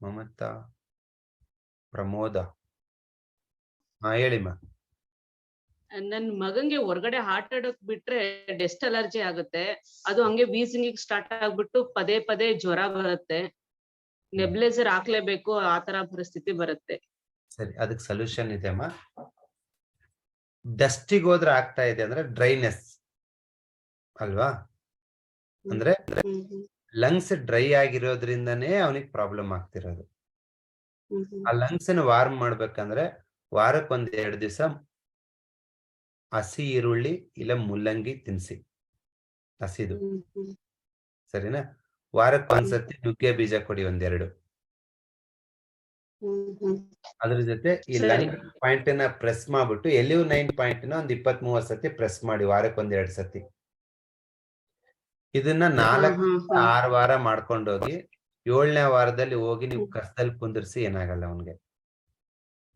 ಮಮತಾ ಪ್ರಮೋದ. ಹಾ ಹೇಳಿಮ್ಮ ನನ್ ಮಗಂಗೆ ಹೊರಗಡೆ ಆಟ ಆಡೋಕ್ ಬಿಟ್ರೆ ಡೆಸ್ಟ್ ಅಲರ್ಜಿ ಆಗುತ್ತೆ. ಅದು ಹಂಗೆ ವೀಸಿಂಗ್ ಸ್ಟಾರ್ಟ್ ಆಗ್ಬಿಟ್ಟು ಪದೇ ಪದೇ ಜ್ವರ ಬರುತ್ತೆ. ನೆಬ್ಲೈಸರ್ ಹಾಕ್ಲೇಬೇಕು ಆ ತರ ಪರಿಸ್ಥಿತಿ ಬರುತ್ತೆ. ಸರಿ ಅದಕ್ಕೆ ಸೊಲ್ಯೂಷನ್ ಇದೆ ಅಮ್ಮ ಡಸ್ಟಿಗೆ ಹೋದ್ರೆ ಆಗ್ತಾ ಇದೆ ಅಂದ್ರೆ ಡ್ರೈನೆಸ್ ಅಲ್ವಾ? ಅಂದ್ರೆ ಲಂಗ್ಸ್ ಡ್ರೈ ಆಗಿರೋದ್ರಿಂದನೇ ಅವನಿಗೆ ಪ್ರಾಬ್ಲಮ್ ಆಗ್ತಿರೋದು. ಆ ಲಂಗ್ಸ್ ಅನ್ನು ವಾರ್ಮ್ ಮಾಡ್ಬೇಕಂದ್ರೆ ವಾರಕ್ಕೆ ಒಂದ್ ಎರಡು ದಿವಸ ಹಸಿ ಈರುಳ್ಳಿ ಇಲ್ಲ ಮುಲ್ಲಂಗಿ ತಿನ್ಸಿ. ಹಸಿದು. ಸರಿನಾ? ವಾರಕ್ಕೆ ಒಂದ್ಸತಿ ನುಗ್ಗೆ ಬೀಜ ಕೊಡಿ ಒಂದೆರಡು ಅದ್ರ ಜೊತೆ ಈ ಲೈನ್ ಪಾಯಿಂಟ್ನ ಪ್ರೆಸ್ ಮಾಡ್ಬಿಟ್ಟು ಎಲ್ಲಿಯೂ ನೈನ್ ಪಾಯಿಂಟ್ನ ಒಂದ್ ಇಪ್ಪತ್ ಮೂವತ್ ಸತಿ ಪ್ರೆಸ್ ಮಾಡಿ ವಾರಕ್ಕೆ ಒಂದ್ ಎರಡ್ ಸತಿ ಇದನ್ನ ನಾಲ್ಕು ಆರ್ ವಾರ ಮಾಡ್ಕೊಂಡೋಗಿ ಏಳನೇ ವಾರದಲ್ಲಿ ಹೋಗಿ ನೀವು ಕಸದಲ್ಲಿ ಕುಂದಿರ್ಸಿ ಏನಾಗಲ್ಲ ಅವನ್ಗೆ.